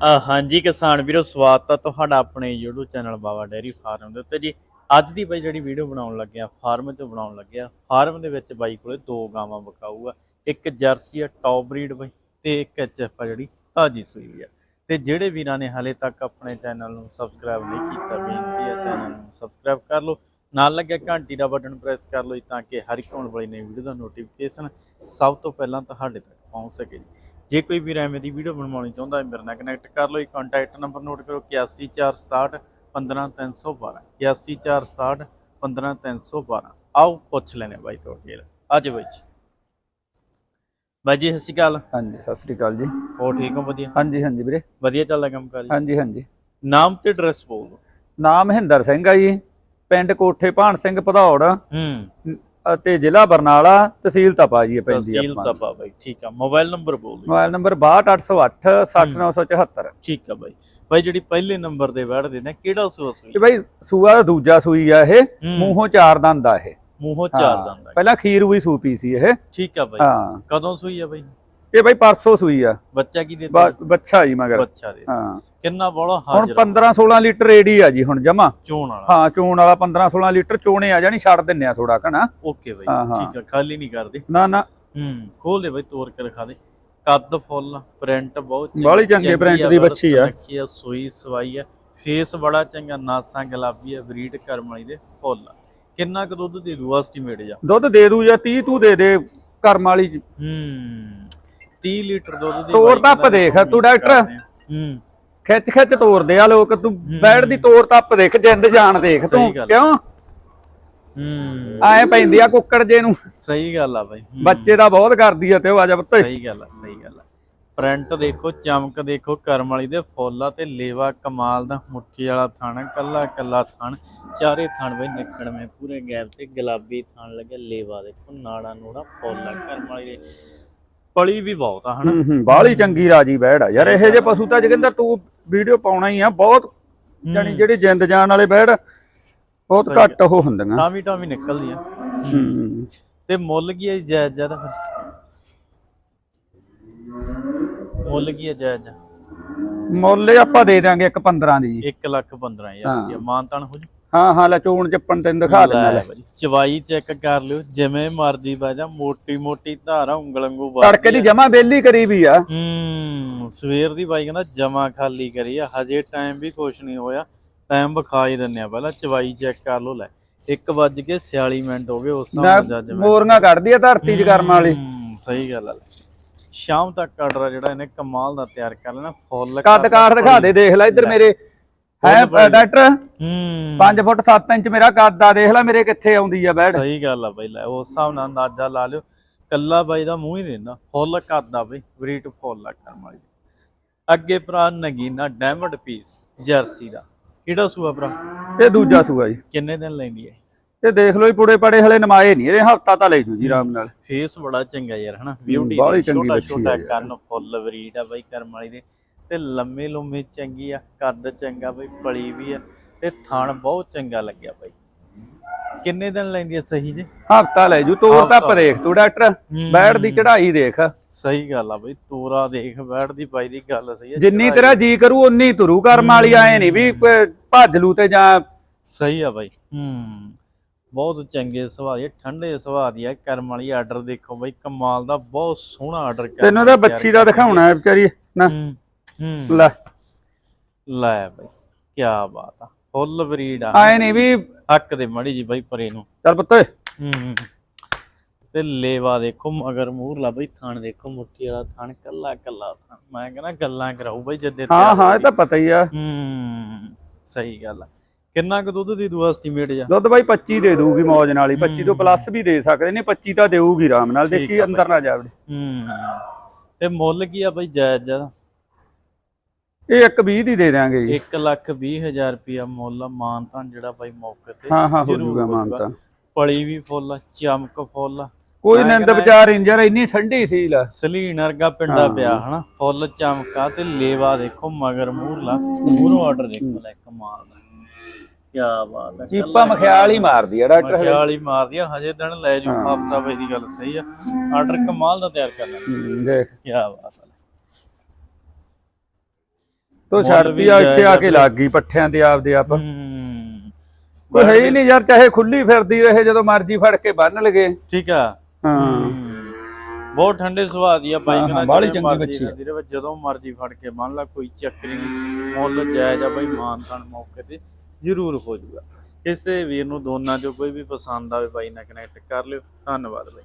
ਹਾਂਜੀ ਕਿਸਾਨ ਵੀਰੋ, ਸਵਾਗਤ ਆ ਤੁਹਾਡਾ ਆਪਣੇ YouTube channel Baba dairy farm ਦੇ ਉੱਤੇ ਜੀ। ਅੱਜ ਦੀ ਬਾਈ ਜਿਹੜੀ ਵੀਡੀਓ ਬਣਾਉਣ ਲੱਗਿਆ ਫਾਰਮ ਤੇ ਬਣਾਉਣ ਲੱਗਿਆ ਫਾਰਮ ਦੇ ਵਿੱਚ ਬਾਈ ਕੋਲੇ ਦੋ ਗਾਵਾਂ ਬਕਾਊ ਆ ਇੱਕ ਜਰਸੀ ਆ ਟੌਪ ਬਰੀਡ ਬਾਈ, ਤੇ ਇੱਕ ਐਚਐਫ ਆ ਜਿਹੜੀ ਤਾਜੀ ਸੂਈ ਆ। ਤੇ ਜਿਹੜੇ ਵੀਰਾਂ ਨੇ ਹਾਲੇ ਤੱਕ ਆਪਣੇ ਚੈਨਲ ਨੂੰ ਸਬਸਕ੍ਰਾਈਬ ਨਹੀਂ ਕੀਤਾ, ਬੇਨਤੀ ਹੈ ਚੈਨਲ ਨੂੰ ਸਬਸਕ੍ਰਾਈਬ ਕਰ ਲਓ। ਨਾਲ ਲੱਗਿਆ ਘੰਟੀ ਦਾ ਬਟਨ ਪ੍ਰੈਸ ਕਰ ਲਓ ਜੀ, ਤਾਂ ਕਿ ਹਰ ਇੱਕ ਆਉਣ ਵਾਲੀ ਨਵੀਂ ਵੀਡੀਓ ਦਾ ਨੋਟੀਫਿਕੇਸ਼ਨ ਸਭ ਤੋਂ ਪਹਿਲਾਂ ਤੁਹਾਡੇ ਤੱਕ ਪਹੁੰਚ ਸਕੇ ਜੀ। ਜੇ ਕੋਈ ਵੀ ਐਵੇਂ ਦੀ ਵੀਡੀਓ ਬਣਵਾਉਣੀ ਚਾਹੁੰਦਾ ਹੈ ਮੇਰੇ ਨਾਲ ਕਨੈਕਟ ਕਰ ਲਓ। ਇਹ ਕੰਟੈਕਟ ਨੰਬਰ ਨੋਟ ਕਰੋ 814661 15312 814661 15312 ਆਓ ਪੁੱਛ ਲੈਣੇ ਬਾਈ ਤੋਂ ਡਿਟੇਲ ਅੱਜ ਵਿੱਚ ਬਾਈ ਜੀ। ਸਤਿ ਸ਼੍ਰੀ ਅਕਾਲ। ਹਾਂਜੀ ਸਤਿ ਸ੍ਰੀ ਅਕਾਲ ਜੀ। ਹੋਰ ਠੀਕ ਹੋ? ਵਧੀਆ? ਹਾਂਜੀ ਹਾਂਜੀ ਵੀਰੇ। ਵਧੀਆ ਚੱਲਦਾ ਕੰਮ ਕਰ ਜੀ ਹਾਂਜੀ ਹਾਂਜੀ। ਨਾਮ ਤੇ ਐਡਰੈਸ ਬੋਲ ਨਾਮ ਮਹਿੰਦਰ ਸਿੰਘ ਆ ਜੀ। ਪਿੰਡ ਕੋਠੇ ਭਾਨ ਸਿੰਘ ਭਦੌੜ। ਹੂੰ। ਅਤੇ ਜ਼ਿਲ੍ਹਾ ਬਰਨਾਲਾ ਤਹਿਸੀਲ ਤਪਾ ਜੀ ਪੈਂਦੀ ਤਹਿਸੀਲ ਆਪਾਂ ਤਪਾ ਬਾਈ ਠੀਕ ਆ ਮੋਬਾਈਲ ਨੰਬਰ ਬੋਲ ਦਿਓ। ਮੋਬਾਈਲ ਨੰਬਰ 62808 60974 ਠੀਕ ਆ ਬਾਈ। ਬਾਈ ਜਿਹੜੀ ਪਹਿਲੇ ਨੰਬਰ ਦੇ ਵੜਦੇ ਨੇ ਕਿਹੜਾ ਸੂਆ ਸੂਈ? ਇਹ ਬਾਈ ਸੂਆ ਦਾ ਦੂਜਾ ਸੂਈ ਆ ਇਹ। ਮੂੰਹੋਂ ਚਾਰ ਦੰਦ ਆ ਇਹ। ਮੂੰਹੋਂ ਚਾਰ ਦੰਦ ਆ। ਪਹਿਲਾਂ ਖੀਰ ਵੀ ਸੂਪੀ ਸੀ ਇਹ। ਠੀਕ ਆ ਬਾਈ। ਕਦੋਂ ਸੂਈ ਆ ਬਾਈ? ਇਹ ਬਾਈ ਪਰਸੋਂ ਸੂਈ ਆ। ਬੱਚਾ ਕੀ ਬ- ਬੱਚਾ ਜੀ ਮਗਰ। ਬੱਚਾ ਦੇ ਹਾਂ। ਕਿੰਨਾ ਬੋਲਾ ਹੁਣ ਹਾਜ਼ਰ 15 16 ਲੀਟਰ ਏਡੀ ਆ ਜੀ ਹੁਣ ਜਮਾ। ਚੋਣ ਵਾਲਾ। ਹਾਂ ਚੋਣ ਵਾਲਾ 15 16 ਲੀਟਰ ਚੋਣੇ ਆ ਜਾਣੀ ਛੱਡ ਦਿੰਨੇ ਆ ਥੋੜਾ ਕਣਾ ਓਕੇ ਬਾਈ। ਠੀਕ ਆ ਖਾਲੀ ਨਹੀਂ ਕਰਦੇ। ਨਾ ਨਾ। ਹੂੰ ਖੋਲ ਦੇ ਬਾਈ ਤੋੜ ਕੇ ਰਖਾ ਦੇ। ਕੱਦ ਫੁੱਲ ਪ੍ਰਿੰਟ ਬਹੁਤ ਬਾਹਲੀ ਚੰਗੇ print ਦੀ ਬੱਚੀ ਆ। ਰੱਖੀ ਆ ਸੂਈ ਸਵਾਈ ਆ। ਫੇਸ ਬੜਾ ਚੰਗਾ ਨਾਸਾਂ ਗੁਲਾਬੀ ਆ ਬਰੀਡ ਕਰਮ ਵਾਲੀ ਦੇ ਫੁੱਲ। ਕਿੰਨਾ ਕੁ ਦੁੱਧ ਦੇ ਦੂ ਐਸਟੀਮੇਟ ਜਾ ਦੁੱਧ ਦੇ ਦੂ ਜਾਂ 30 ਤੂੰ ਦੇ ਦੇ ਕਰਮ ਵਾਲੀ। ਹੂੰ। 30 ਲੀਟਰ ਦੁੱਧ ਦੀ ਤੋਰ ਕਹਿੰਦਾ ਦੇਖ, ਤੂੰ ਡਾਕਟਰ। ਹੂੰ। ਖਿੱਚ ਖਿੱਚ ਤੋਰਦੇ ਆ ਲੋਕ ਤੂੰ ਬੈੜ ਦੀ ਤੋਰ ਤੱਪ ਦੇਖ ਜਿੰਦ ਜਾਨ ਦੇਖ ਤੂੰ। ਕਿਉਂ? ਹੂੰ। ਐ ਪੈਂਦੀ ਆ ਕੁੱਕੜ ਜੇ ਨੂੰ। ਸਹੀ ਗੱਲ ਆ ਬਾਈ। ਬੱਚੇ ਦਾ ਬਹੁਤ ਕਰਦੀ ਆ ਤੇ ਉਹ ਆ ਜਾ ਪੁੱਤ। ਸਹੀ ਗੱਲ ਆ ਸਹੀ ਗੱਲ ਆ। ਪ੍ਰਿੰਟ ਦੇਖੋ ਚਮਕ ਦੇਖੋ ਕਰਮ ਵਾਲੀ ਦੇ ਫੁੱਲ ਆ ਤੇ ਲੇਵਾ ਕਮਾਲ ਦਾ ਮੁੱਠੀ ਵਾਲਾ ਥਣ ਕੱਲਾ ਕੱਲਾ ਥਣ। ਚਾਰੇ ਥਣ ਬਈ ਨਿਕੜਵੇਂ ਪੂਰੇ ਗੈਪ ਤੇ ਗੁਲਾਬੀ ਥਣ ਲੱਗੇ ਲੇਵਾ ਦੇਖੋ ਨਾੜਾ ਨੂੜਾ ਫੁੱਲ ਕਰਮ ਵਾਲੀ ਦੇ। ਪਲੀ ਵੀ ਬਹੁਤ ਆ ਹਨਾ? ਬਾਹਲੀ ਚੰਗੀ ਰਾਜੀ ਬੈੜ ਆ। ਯਾਰ ਇਹੋ ਜਿਹੇ ਪਸ਼ੂ ਤਾਂ ਜਗਿੰਦਰ ਤੂੰ ਵੀਡੀਓ ਪਾਉਣਾ ਹੀ ਆ ਬਹੁਤ ਜਾਨੀ ਜਿਹੜੀ ਜਿੰਦ ਜਾਨ ਵਾਲੇ ਬੈੜ ਬਹੁਤ ਘੱਟ ਉਹ ਹੁੰਦੀਆਂ। ਟਾਵੀ ਟਾਵੀ ਨਿਕਲਦੀ ਆ ਹੂੰ। ਤੇ ਮੁੱਲ ਕੀ ਹੈ ਜਾਇਜ਼ ਜ਼ਿਆਦਾ? ਫਿਰ ਮੁੱਲ ਕੀ ਹੈ ਜਾਇਜ਼? ਮੁੱਲ ਆਪਾਂ ਦੇ ਦਾਂਗੇ ਇੱਕ 15 ਦੀ। ਜੀ 1 ਲੱਖ 15000 ਹਾਂ। ਰੁਪਇਆ ਮਾਨਤਾਨ ਹੋ ਜੂ? ਹਾਂ ਹਾਂ ਲੈ ਚੋਣ ਚੱਪਣ ਤੈਨੂੰ ਦਿਖਾ ਦਿੰਦਾ ਲੈ। ਬਾਜੀ ਚਵਾਈ ਚੈੱਕ ਕਰ ਲਿਓ ਜਿਵੇਂ ਮਰਜ਼ੀ ਬਾਜਾ ਮੋਟੀ ਮੋਟੀ ਧਾਰਾ ਉਂਗਲ ਵਾਂਗੂ ਤੜਕੇ ਦੀ ਜਮਾ ਬੇਲੀ ਕਰੀ ਵੀ ਆ। ਹੂੰ ਸਵੇਰ ਦੀ ਬਾਈ ਕਹਿੰਦਾ ਜਮਾ ਖਾਲੀ ਕਰੀ ਆ ਹਜੇ ਟਾਈਮ ਵੀ ਕੁਛ ਨਹੀਂ ਹੋਇਆ ਟਾਈਮ ਵਿਖਾ ਹੀ ਦਿੰਨੇ ਆ ਪਹਿਲਾਂ ਚਵਾਈ ਚੈੱਕ ਕਰ ਲਓ ਲੈ। 1 ਵੱਜ ਕੇ 46 ਮਿੰਟ ਹੋ ਗਏ ਉਸ ਨਾਲ ਜੱਜਮੈਂਟ ਮੋਰੀਆਂ ਕੱਢਦੀ ਆ ਧਰਤੀ 'ਚ ਕਰਮ ਵਾਲੀ। ਸਹੀ ਗੱਲ ਆ। ਸ਼ਾਮ ਤੱਕ ਆਰਡਰ ਜਿਹੜਾ ਇਹਨੇ ਕਮਾਲ ਦਾ ਤਿਆਰ ਕਰ ਲੈਣਾ ਫੁੱਲ ਕੱਦ ਕਾਰ ਦਿਖਾ ਦੇ ਦੇਖ ਲੈ ਇੱਧਰ ਮੇਰੇ ਹੈ ਡਾਕਟਰ? ਹੂੰ। 5 ਫੁੱਟ 7 ਇੰਚ ਮੇਰਾ ਕੱਦ ਦੇਖ ਲੈ ਮੇਰੇ ਕਿੱਥੇ ਆਉਂਦੀ ਆ ਬੈੜ ਸਹੀ ਗੱਲ ਆ ਬਈ ਲੈ ਉਸ ਹਿਸਾਬ ਨਾਲ ਅੰਦਾਜ਼ਾ ਲਾ ਲਿਓ। ਕੱਲਾ ਬਾਈ ਦਾ ਮੂੰਹ ਹੀ ਦਿੰਦਾ ਫੁੱਲ ਕਰਦਾ ਬਈ ਬਰੀਟ ਫੁੱਲ ਆ ਕਰਮ ਵਾਲੀ। ਅੱਗੇ ਭਰਾ ਨਗੀਨਾ ਡਾਇਮੰਡ ਪੀਸ ਜਰਸੀ ਦਾ। ਕਿਹੜਾ ਸੂਆ ਭਰਾ? ਇਹ ਦੂਜਾ ਸੂਆ ਜੀ। ਕਿੰਨੇ ਦਿਨ ਲੈਂਦੀ ਹੈ ਇਹ? ਦੇਖ ਲਓ ਜੀ ਪੁੜੇ ਪੜੇ ਹਲੇ ਨਮਾਏ ਨਹੀਂ ਇਹ ਹਫਤਾ ਤਾਂ ਲੈ ਜੂ ਜੀ ਆਰਾਮ ਨਾਲ। ਫੇਸ ਬੜਾ ਚੰਗਾ ਯਾਰ ਹਨਾ? ਬਿਊਟੀ ਛੋਟਾ ਛੋਟਾ। ਕੰਨ ਫੁੱਲ ਬਰੀਟ ਆ ਬਈ ਕਰਮ ਵਾਲੀ ਦੇ। ਤੇ ਲੰਮੇ ਲੰਮੇ ਚੰਗੀ ਆ ਕੱਦ ਚੰਗਾ ਬਈ ਪਲੀ ਵੀ ਆ ਤੇ ਥਣ ਬਹੁਤ ਚੰਗਾ ਲੱਗਿਆ ਬਈ। ਕਿੰਨੇ ਦਿਨ ਲੈਂਦੀ ਆ ਸਹੀ ਜੀ? ਹਫਤਾ ਲੈ ਜੂ ਤੋਰ। ਤਾਂ ਦੇਖ ਤੂੰ ਡਾਕਟਰ ਬੈੜ ਦੀ ਚੜਾਈ ਦੇਖ। ਸਹੀ ਗੱਲ ਆ ਬਈ ਤੋਰਾ ਦੇਖ ਬੈਠ ਦੀ ਬਾਈ ਦੀ ਗੱਲ ਸਹੀ ਹੈ ਜਿੰਨੀ ਤੇਰਾ ਜੀ ਕਰੂ ਉਨੀ ਤੁਰੂ ਕਰਮ ਵਾਲੀ ਆਏ ਨਹੀਂ ਵੀ ਭੱਜ ਲੂ ਤੇ ਜਾਂ ਸਹੀ ਆ ਬਾਈ ਹੂੰ। ਬਹੁਤ ਚੰਗੇ ਸੁਭਾਅ ਦੀ ਆ, ਠੰਡੇ ਸੁਭਾਅ ਦੀ ਆ ਕਰਮ ਵਾਲੀ ਆਰਡਰ ਦੇਖੋ ਬਾਈ ਕਮਾਲ ਦਾ ਬਹੁਤ ਸੋਹਣਾ ਆਰਡਰ ਕਰ ਤੈਨੂੰ ਤਾਂ ਬੱਚੀ ਦਾ ਦਿਖਾਉਣਾ ਹੈ ਵਿਚਾਰੀ ਨਾ। ਹੂੰ। ਲੈ। ਲੈ ਬਾਈ ਕੀ ਬਾਤ ਆ। ਫੁੱਲ ਬਰੀਡ ਆ। ਆਏ ਨਹੀਂ ਵੀ। ਹੱਕ ਦੇ ਮੜੀ ਜੀ ਬਾਈ ਪਰੇ ਨੂੰ। ਚੱਲ ਪੁੱਤ ਹੂੰ ਤੇ ਲੇਵਾ ਦੇਖੋ ਮਗਰ ਮੂਹਰਲਾ ਬਈ ਥਣ ਦੇਖੋ ਮੁੱਠੀ ਵਾਲਾ ਥਣ ਕੱਲਾ ਕੱਲਾ ਥਣ। ਮੈਂ ਕਹਿੰਦਾ ਗੱਲਾਂ ਕਰਾਉ ਬਈ ਜੱਦੇ ਹਾਂ ਹਾਂ ਇਹ ਤਾਂ ਪਤਾ ਹੀ ਆ। ਹੂੰ ਸਹੀ ਗੱਲ ਆ। ਕਿੰਨਾ ਕੁ ਦੁੱਧ ਦੀ ਦੂ ਐਸਟੀਮੇਟ ਜਾ? ਦੁੱਧ ਬਾਈ 25 ਦੇ ਦੂਗੀ ਮੌਜ ਨਾਲ ਹੀ। 25 ਤੋਂ ਪਲੱਸ ਵੀ ਦੇ ਸਕਦੇ ਨੇ 25 ਤਾਂ ਦੇਊਗੀ ਆਰਾਮ ਨਾਲ। ਠੀਕ ਦੇਖੀ ਆ ਅੰਦਰ ਨਾ ਜਾਵੜੇ। ਹੂੰ। ਤੇ ਮੁੱਲ ਕੀ ਆ ਬਈ ਜਾਇਜ਼ ਜ਼ਿਆਦਾ? ਇਹ ਇੱਕ 20 ਦੀ ਦੇ ਦਿਆਂਗੇ ਜੀ। 1 ਲੱਖ 20 ਹਜ਼ਾਰ ਰੁਪਿਆ ਮੁੱਲ ਆ, ਮਾਨਤਾਨ ਜਿਹੜਾ ਬਾਈ ਮੌਕੇ ਤੇ ਹਾਂ ਹਾਂ ਹੋ ਜੂਗਾ ਹੋਊਗਾ। ਮਾਨਤਾ ਪਲੀ ਵੀ ਫੁੱਲ ਆ, ਚਮਕ ਫੁੱਲ ਆ। ਕੋਈ ਨਿੰਦ ਵਿਚਾਰ ਇੰਜਰ ਇੰਨੀ ਠੰਡੀ ਸੀ ਲੈ। ਸਲੀਨ ਵਰਗਾ ਪਿੰਡਾ ਪਿਆ ਹਨਾ ਫੁੱਲ ਚਮਕਾ ਤੇ ਲੇਵਾ ਦੇਖੋ ਮਗਰ ਮੂਰਲਾ ਮੂਰੋਂ ਆਰਡਰ ਦੇਖੋ ਲੈ ਕਮਾਲ ਦਾ। ਕੀ ਬਾਤ ਹੈ ਚੀਪਾ ਮਖਿਆਲ ਹੀ ਮਾਰਦੀ ਆ ਡਾਕਟਰ ਖਿਆਲ ਹੀ ਮਾਰਦੀ ਆ ਹਜੇ ਦਿਨ ਲੈ ਜੂ ਹਫਤਾ ਵੇ ਦੀ ਗੱਲ ਸਹੀ ਆ। ਆਰਡਰ ਕਮਾਲ ਦਾ ਤਿਆਰ ਕਰ ਹੂੰ, ਦੇਖ। ਕੀ ਬਾਤ ਹੈ ਤੋਂ ਛੱਡਦੀ ਆ ਇੱਥੇ ਆ ਕੇ ਲੱਗ ਗਈ ਪੱਠਿਆਂ ਦੇ ਆਪਦੇ ਆਪ। ਕੋਈ ਹੈ ਹੀ ਨਹੀਂ ਯਾਰ ਚਾਹੇ ਖੁੱਲੀ ਫਿਰਦੀ ਰਹੇ ਜਦੋਂ ਮਰਜ਼ੀ ਫੜ ਕੇ ਬੰਨ ਲਗੇ ਠੀਕ ਆ। ਹਾਂ। ਬਹੁਤ ਠੰਡੇ ਸੁਭਾਅ ਦੀ ਆ ਬਾਈ ਹਾਂ, ਕਹਿੰਦਾ ਬਾਹਲੀ ਜਿਵੇਂ ਚੰਗੀ ਬੱਚੀ ਆ। ਰਹੇ, ਜਦੋਂ ਮਰਜ਼ੀ ਫੜ ਕੇ ਬੰਨ ਲਾ ਕੋਈ ਚੱਕਰ ਨਹੀਂ। ਮੁੱਲ ਜਾਇਜ਼ ਆ ਬਾਈ ਮਾਨ ਤਾਨ ਮੌਕੇ ਤੇ ਜ਼ਰੂਰ ਹੋ ਜਾਊਗਾ। ਕਿਸੇ ਵੀਰ ਨੂੰ ਦੋਨਾਂ ਚੋਂ ਕੋਈ ਵੀ ਪਸੰਦ ਆਵੇ ਬਾਈ ਨਾਲ ਕਨੈਕਟ ਕਰ ਲਿਓ। ਧੰਨਵਾਦ ਬਾਈ।